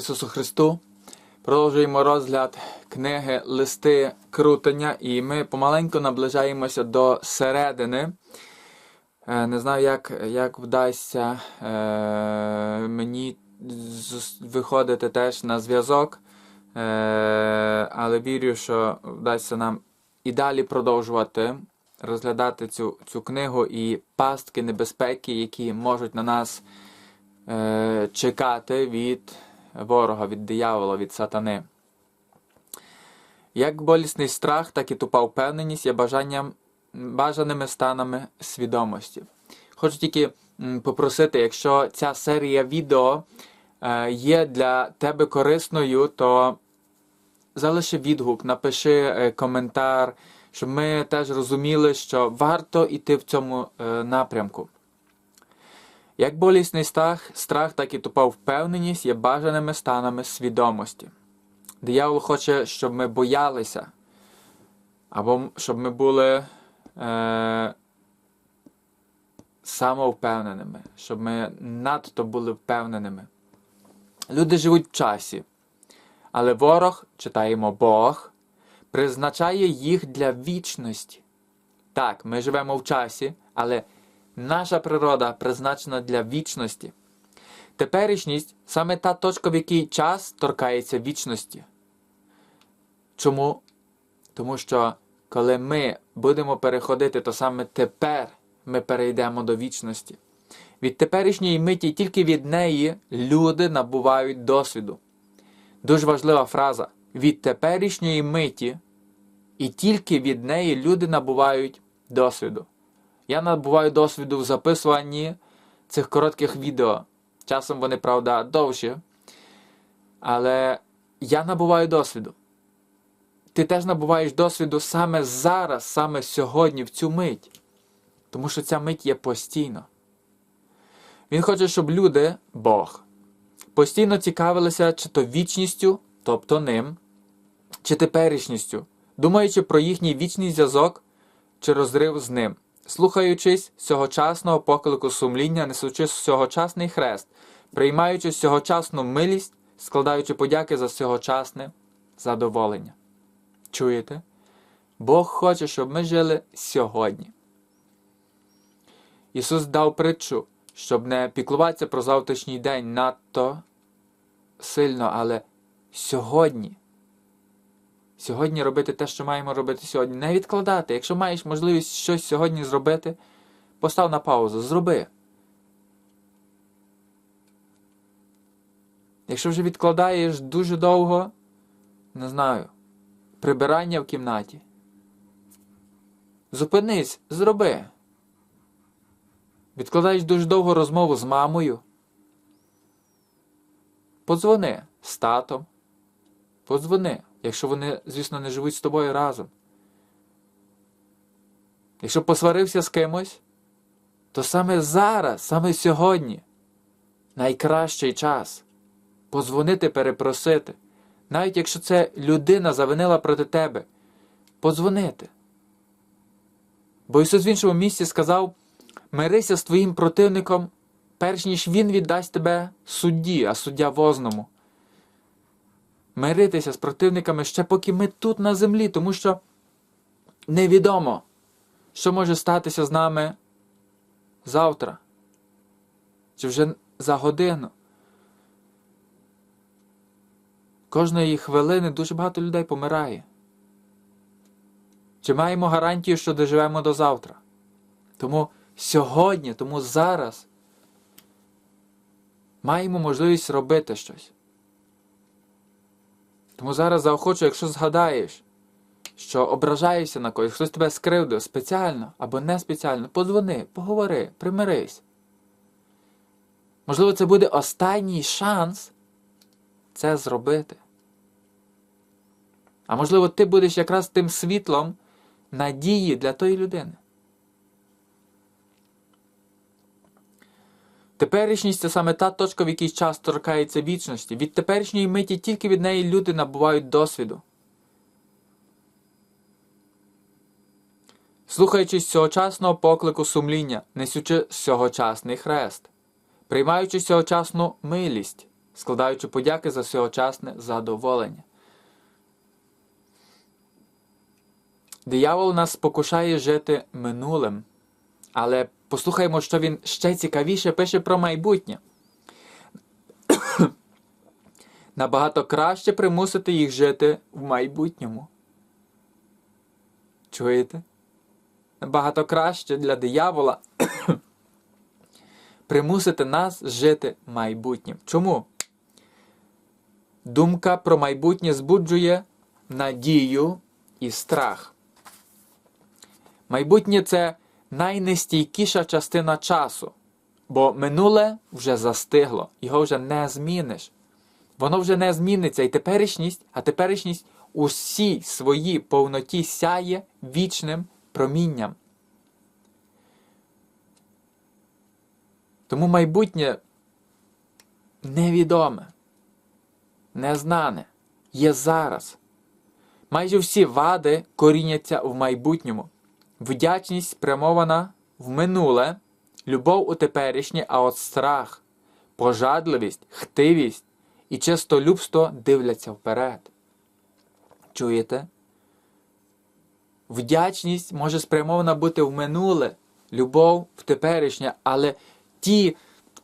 Ісусу Христу! Продовжуємо розгляд книги Листи Крутення, і ми помаленьку наближаємося до середини. Е, Не знаю, як, як вдасться е, мені виходити теж на зв'язок, е, але вірю, що вдасться нам і далі продовжувати розглядати цю, цю книгу і пастки небезпеки, які можуть на нас е, чекати від ворога, від диявола, від сатани. Як болісний страх, так і тупа впевненість є бажанням, бажаними станами свідомості. Хочу тільки попросити, якщо ця серія відео е, є для тебе корисною, то залиши відгук, напиши е, коментар, щоб ми теж розуміли, що варто йти в цьому е, напрямку. Як болісний страх, страх, так і тупа впевненість є бажаними станами свідомості. Диявол хоче, щоб ми боялися, або щоб ми були е, самовпевненими, щоб ми надто були впевненими. Люди живуть в часі, але ворог, читаємо Бог, призначає їх для вічності. Так, ми живемо в часі, але наша природа призначена для вічності. Теперішність саме та точка, в якій час торкається вічності. Чому? Тому що коли ми будемо переходити, то саме тепер ми перейдемо до вічності. Від теперішньої миті тільки від неї люди набувають досвіду. Дуже важлива фраза. Від теперішньої миті і тільки від неї люди набувають досвіду. Я набуваю досвіду в записуванні цих коротких відео. Часом вони, правда, довші. Але я набуваю досвіду. Ти теж набуваєш досвіду саме зараз, саме сьогодні, в цю мить. Тому що ця мить є постійно. Він хоче, щоб люди, Бог, постійно цікавилися чи то вічністю, тобто ним, чи теперішністю, думаючи про їхній вічний зв'язок чи розрив з ним, слухаючись сьогочасного поклику сумління, несучи сьогочасний хрест, приймаючи сьогочасну милість, складаючи подяки за сьогочасне задоволення. Чуєте? Бог хоче, щоб ми жили сьогодні. Ісус дав притчу, щоб не піклуватися про завтрашній день надто сильно, але сьогодні. Сьогодні робити те, що маємо робити сьогодні. Не відкладати. Якщо маєш можливість щось сьогодні зробити, постав на паузу, зроби. Якщо вже відкладаєш дуже довго, не знаю, прибирання в кімнаті. Зупинись, зроби. Відкладаєш дуже довго розмову з мамою. Подзвони з татом. Подзвони, якщо вони, звісно, не живуть з тобою разом. Якщо посварився з кимось, то саме зараз, саме сьогодні найкращий час подзвонити, перепросити. Навіть якщо це людина завинила проти тебе, подзвонити. Бо Ісус в іншому місці сказав: мирися з твоїм противником, перш ніж Він віддасть тебе судді, а суддя возному. Миритися з противниками ще поки ми тут на землі, тому що невідомо, що може статися з нами завтра, чи вже за годину. Кожної хвилини дуже багато людей помирає. Чи маємо гарантію, що доживемо до завтра? Тому сьогодні, тому зараз маємо можливість робити щось. Тому зараз заохочу, якщо згадаєш, що ображаєшся на когось, хтось тебе скривдив спеціально або не спеціально, подзвони, поговори, примирись. Можливо, це буде останній шанс це зробити. А можливо, ти будеш якраз тим світлом надії для тої людини. Теперішність це саме та точка, в якій час торкається вічності. Від теперішньої миті тільки від неї люди набувають досвіду. Слухаючись сьогочасного поклику сумління, несучи сьогочасний хрест, приймаючи сьогочасну милість, складаючи подяки за всеочасне задоволення. Диявол нас спокушає жити минулим, але послухаймо, що він ще цікавіше пише про майбутнє. Набагато краще примусити їх жити в майбутньому. Чуєте? Набагато краще для диявола примусити нас жити майбутнім. Чому? Думка про майбутнє збуджує надію і страх. Майбутнє це найнестійкіша частина часу, бо минуле вже застигло, його вже не зміниш. Воно вже не зміниться і теперішність, а теперішність у всій своїй повноті сяє вічним промінням. Тому майбутнє невідоме, незнане, є зараз. Майже всі вади коріняться в майбутньому. Вдячність спрямована в минуле, любов у теперішнє, а от страх, пожадливість, хтивість і чистолюбство дивляться вперед. Чуєте? Вдячність може спрямована бути в минуле, любов в теперішнє, але ті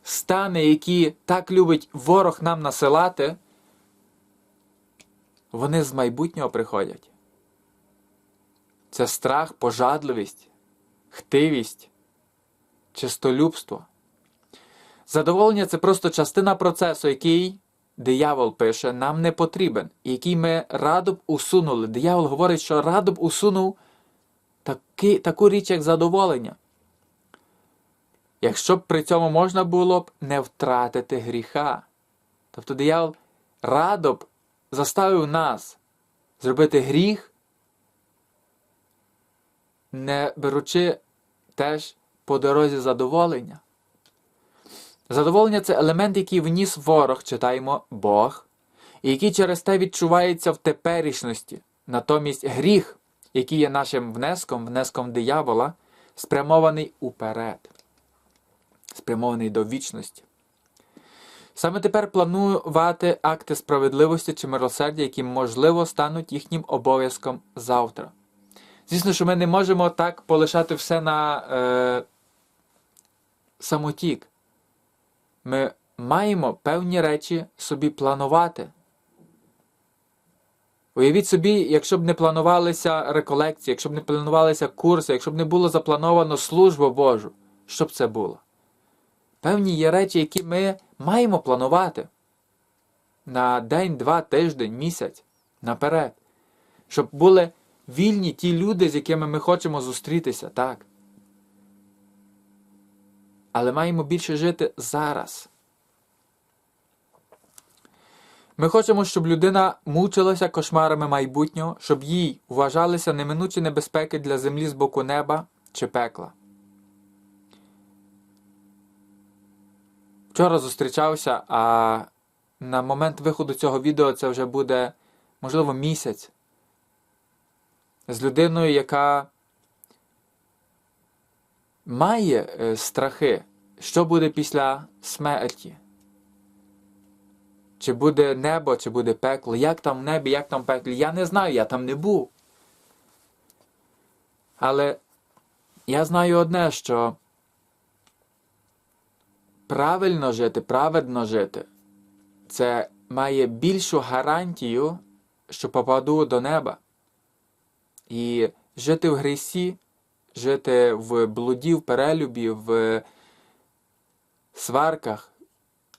стани, які так любить ворог нам насилати, вони з майбутнього приходять. Це страх, пожадливість, хтивість, чистолюбство. Задоволення це просто частина процесу, який диявол пише, нам не потрібен, і який ми радо б усунули. Диявол говорить, що радо б усунув таки, таку річ, як задоволення. Якщо б при цьому можна було б не втратити гріха. Тобто диявол радо б заставив нас зробити гріх, не беручи теж по дорозі задоволення. Задоволення це елемент, який вніс ворог, читаємо Бог, і який через те відчувається в теперішності. Натомість гріх, який є нашим внеском, внеском диявола, спрямований уперед, спрямований до вічності. Саме тепер планувати акти справедливості чи милосердя, які, можливо, стануть їхнім обов'язком завтра. Звісно, що ми не можемо так полишати все на е, самотік. Ми маємо певні речі собі планувати. Уявіть собі, якщо б не планувалися реколекції, якщо б не планувалися курси, якщо б не було заплановано службу Божу, що б це було? Певні є речі, які ми маємо планувати на день, два, тиждень, місяць наперед, щоб були вільні ті люди, з якими ми хочемо зустрітися, так. Але маємо більше жити зараз. Ми хочемо, щоб людина мучилася кошмарами майбутнього, щоб їй вважалися неминучі небезпеки для землі з боку неба чи пекла. Вчора зустрічався, а на момент виходу цього відео це вже буде, можливо, місяць. З людиною, яка має е, страхи, що буде після смерті. Чи буде небо, чи буде пекло, як там в небі, як там в пеклі. Я не знаю, я там не був. Але я знаю одне, що правильно жити, праведно жити, це має більшу гарантію, що попаду до неба. І жити в грісі, жити в блуді, в перелюбі, в сварках,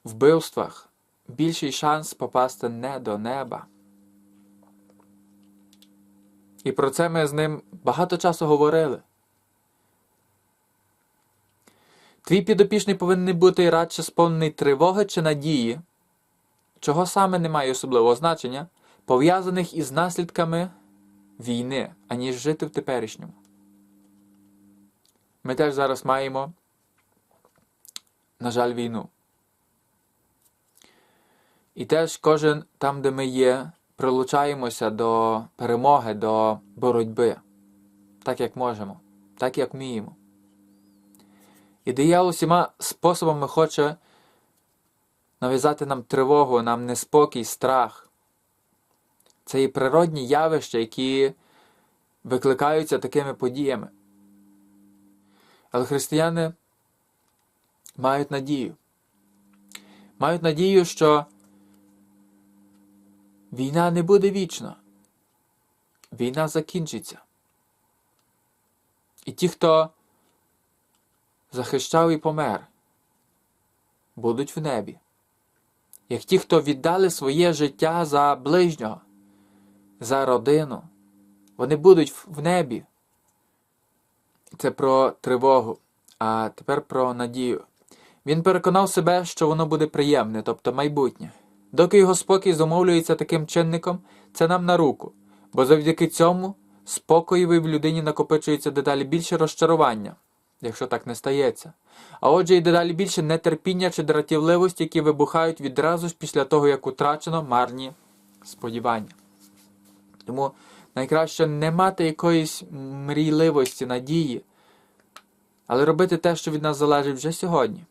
вбивствах, більший шанс попасти не до неба. І про це ми з ним багато часу говорили. Твій підопічний повинен бути радше сповнений тривоги чи надії, чого саме не має особливого значення, пов'язаних із наслідками війни, аніж жити в теперішньому. Ми теж зараз маємо, на жаль, війну. І теж кожен там, де ми є, прилучаємося до перемоги, до боротьби, так як можемо, так як вміємо. І диявол усіма способами хоче нав'язати нам тривогу, нам неспокій, страх. Це і природні явища, які викликаються такими подіями. Але християни мають надію. Мають надію, що війна не буде вічна. Війна закінчиться. І ті, хто захищав і помер, будуть в небі. Як ті, хто віддали своє життя за ближнього, за родину, вони будуть в небі. Це про тривогу, а тепер про надію. Він переконав себе, що воно буде приємне, тобто майбутнє. Доки його спокій зумовлюється таким чинником, це нам на руку, бо завдяки цьому спокоєві в людині накопичується дедалі більше розчарування, якщо так не стається. А отже, і дедалі більше нетерпіння чи дратівливості, які вибухають відразу ж після того, як утрачено марні сподівання. Тому найкраще не мати якоїсь мрійливості, надії, але робити те, що від нас залежить вже сьогодні.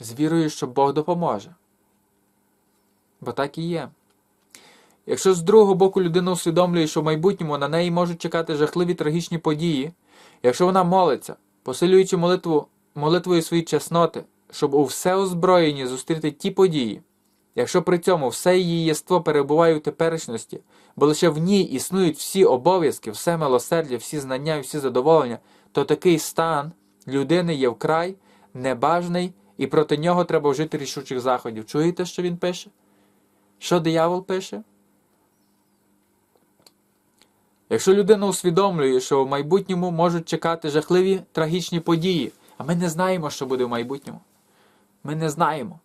З вірою, що Бог допоможе. Бо так і є. Якщо з другого боку людина усвідомлює, що в майбутньому на неї можуть чекати жахливі трагічні події, якщо вона молиться, посилюючи молитву, молитвою свої чесноти, щоб у всеозброєнні зустріти ті події, якщо при цьому все її єство перебуває у теперішності, бо лише в ній існують всі обов'язки, все милосердя, всі знання і всі задоволення, то такий стан людини є вкрай небажаний, і проти нього треба вжити рішучих заходів. Чуєте, що він пише? Що диявол пише? Якщо людина усвідомлює, що в майбутньому можуть чекати жахливі трагічні події, а ми не знаємо, що буде в майбутньому. Ми не знаємо.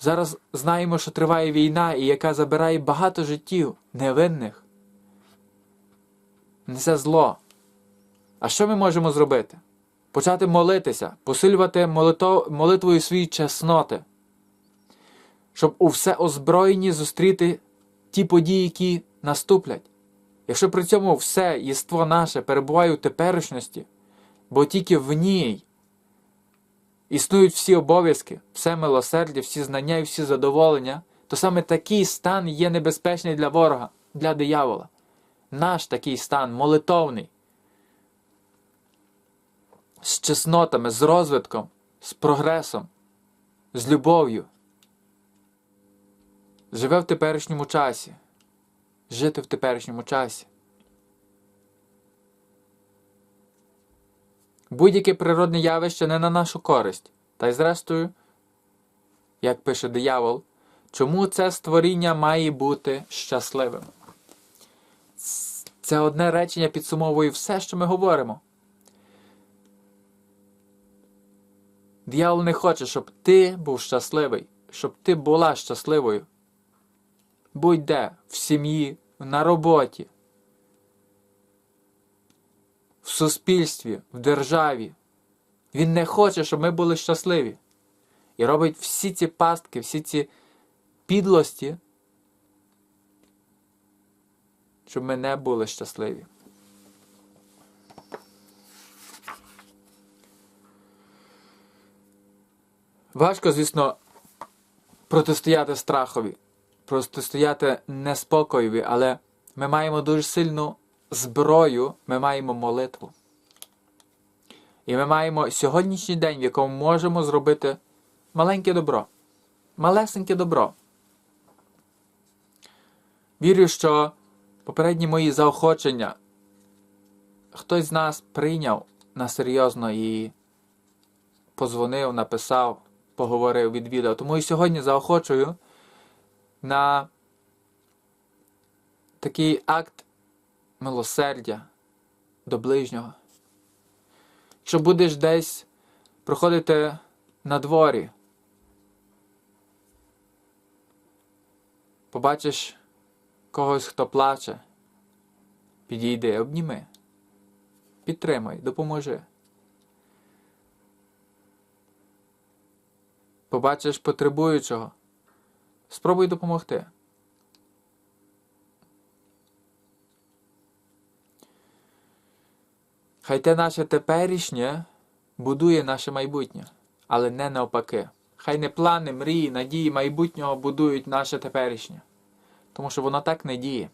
Зараз знаємо, що триває війна, і яка забирає багато життів невинних. Несе зло. А що ми можемо зробити? Почати молитися, посилювати молито... молитвою свої чесноти, щоб у всеозброєнні зустріти ті події, які наступлять. Якщо при цьому все єство наше перебуває у теперішності, бо тільки в ній існують всі обов'язки, все милосердя, всі знання і всі задоволення, то саме такий стан є небезпечний для ворога, для диявола. Наш такий стан молитовний, з чеснотами, з розвитком, з прогресом, з любов'ю. Живе в теперішньому часі. Жити в теперішньому часі. Будь-яке природне явище не на нашу користь. Та й зрештою, як пише диявол, чому це створіння має бути щасливим? Це одне речення підсумовує все, що ми говоримо. Диявол не хоче, щоб ти був щасливий, щоб ти була щасливою. Будь-де, в сім'ї, на роботі, в суспільстві, в державі. Він не хоче, щоб ми були щасливі. І робить всі ці пастки, всі ці підлості, щоб ми не були щасливі. Важко, звісно, протистояти страхові, протистояти неспокоєві, але ми маємо дуже сильну зброю, ми маємо молитву. І ми маємо сьогоднішній день, в якому можемо зробити маленьке добро, малесеньке добро. Вірю, що попередні мої заохочення хтось з нас прийняв на серйозно і позвонив, написав, поговорив, відвідав. Тому і сьогодні заохочую на такий акт милосердя до ближнього. Якщо будеш десь проходити на дворі, побачиш когось, хто плаче, підійди, обніми, підтримай, допоможи. Побачиш потребуючого, спробуй допомогти. Хай те наше теперішнє будує наше майбутнє, але не навпаки. Хай не плани, мрії, надії майбутнього будують наше теперішнє. Тому що воно так не діє.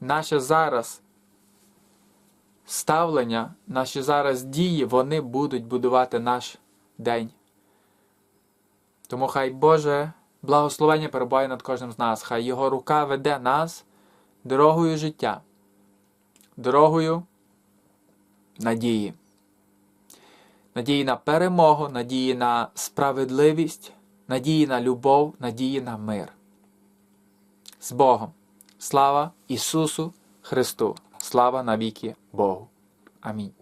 Наше зараз ставлення, наші зараз дії, вони будуть будувати наш день. Тому хай Боже благословення перебуває над кожним з нас. Хай Його рука веде нас дорогою життя, дорогою надії. Надії на перемогу, надії на справедливість, надії на любов, надії на мир. З Богом. Слава Ісусу Христу! Слава навіки Богу. Амінь.